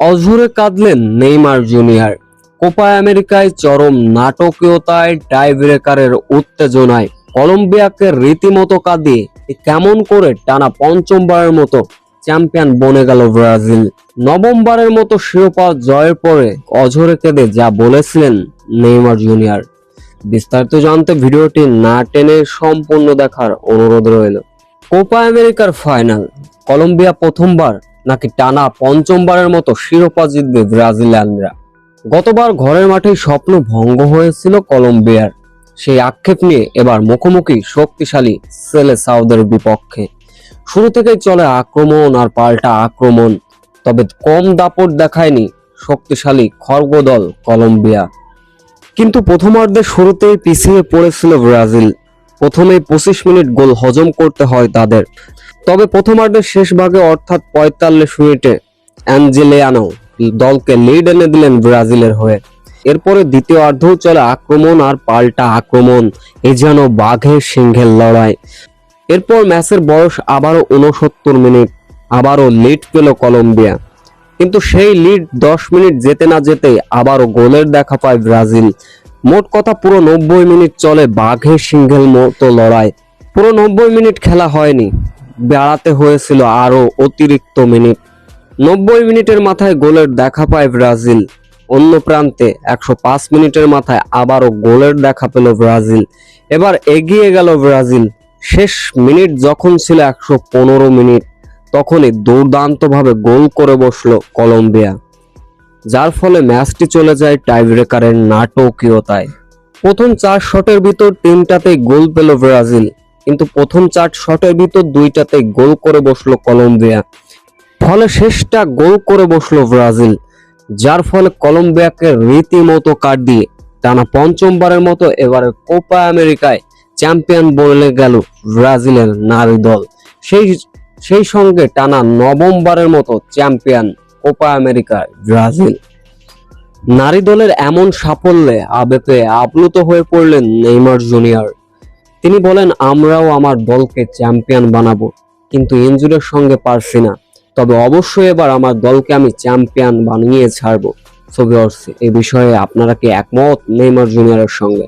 অঝরে কাঁদলেন Neymar junior. Copa আমেরিকায় চরম নাটকীয়তায় টাইব্রেকারের উত্তেজনায় কলম্বিয়াকে রীতিমতো কাঁদিয়ে কেমন করে টানা পঞ্চমবারের মতো চ্যাম্পিয়ন বনে গেল ব্রাজিল। নবমবারের মতো শিরোপা জয়ের পরে অঝরে কেঁদে যা বলেছিলেন নেইমার জুনিয়র। বিস্তারিত জানতে ভিডিওটি না টেনে সম্পূর্ণ দেখার অনুরোধ রইল। কোপা আমেরিকার ফাইনাল, কলম্বিয়া প্রথমবার নাকি টানা পঞ্চমবারের মতো শিরোপা জিতবে ব্রাজিলিয়ানরা? গতবার ঘরের মাঠেই স্বপ্ন ভঙ্গ হয়েছিল কলম্বিয়ার। সেই আক্ষেপ নিয়ে এবার মুখোমুখি শক্তিশালী সেলে সাউদের বিপক্ষে। শুরু থেকেই চলে আক্রমণ আর পাল্টা আক্রমণ, তবে কম দাপট দেখায়নি শক্তিশালী খর্গদল কলম্বিয়া। কিন্তু প্রথমার্ধে শুরুতেই পিছিয়ে পড়েছিল ব্রাজিল। প্রথমেই পঁচিশ মিনিট গোল হজম করতে হয় তাদের। তবে প্রথমার্ধের শেষ ভাগে অর্থাৎ পঁয়তাল্লিশ মিনিটে অ্যাঞ্জেলিয়ানো দলকে লিড এনে দিলেন ব্রাজিলের হয়ে। এরপরে দ্বিতীয় অর্ধও চলে আক্রমণ আর পাল্টা আক্রমণ, এ যেন বাঘের সিংহের লড়াই। এরপর ম্যাচের বয়স আবারও উনসত্তর মিনিট, আবারও লিড পেল কলম্বিয়া। কিন্তু সেই লিড দশ মিনিট যেতে না যেতেই আবারও গোলের দেখা পায় ব্রাজিল। মোট কথা পুরো নব্বই মিনিট চলে বাঘের সিংহের মতো লড়াই। পুরো নব্বই মিনিট খেলা হয়নি। বেড়াতে হয়েছিল আরও অতিরিক্ত মিনিট। নব্বই মিনিটের মাথায় গোলের দেখা পায় ব্রাজিল। অন্য প্রান্তে একশো পাঁচ মিনিটের মাথায় আবারও গোলের দেখা পেল ব্রাজিল। এবার এগিয়ে গেল ব্রাজিল। শেষ মিনিট যখন ছিল একশো পনেরো মিনিট, তখনই দুর্দান্তভাবে গোল করে বসল কলম্বিয়া। যার ফলে ম্যাচটি চলে যায় টাইব্রেকারের নাটকীয়তায়। প্রথম চার শটের ভিতর তিনটাতেই গোল পেল ব্রাজিল। কিন্তু প্রথম চার শটের ভিতর দুইটাতে গোল করে বসল কলম্বিয়া। ফলে শেষটা গোল করে বসল ব্রাজিল, যার ফলে কলম্বিয়াকে রীতিমতো কাট দিয়ে টানা পঞ্চমবারের মতো এবারে কোপা আমেরিকায় চ্যাম্পিয়ন বলে গেল ব্রাজিলের নারী দল। সেই সেই সঙ্গে টানা নবমবারের মতো চ্যাম্পিয়ন কোপা আমেরিকায় ব্রাজিল। নারী দলের এমন সাফল্যে আবেগে আপ্লুত হয়ে পড়লেন নেইমার জুনিয়র। তিনি বলেন, আমরাও আমার দলকে চ্যাম্পিয়ন বানাবো, কিন্তু ইঞ্জুরের সঙ্গে পারছি না। তবে অবশ্যই এবার আমার দলকে আমি চ্যাম্পিয়ন বানিয়ে ছাড়বো। ছবি এ বিষয়ে আপনারা কি একমত নেইমার জুনিয়রের সঙ্গে?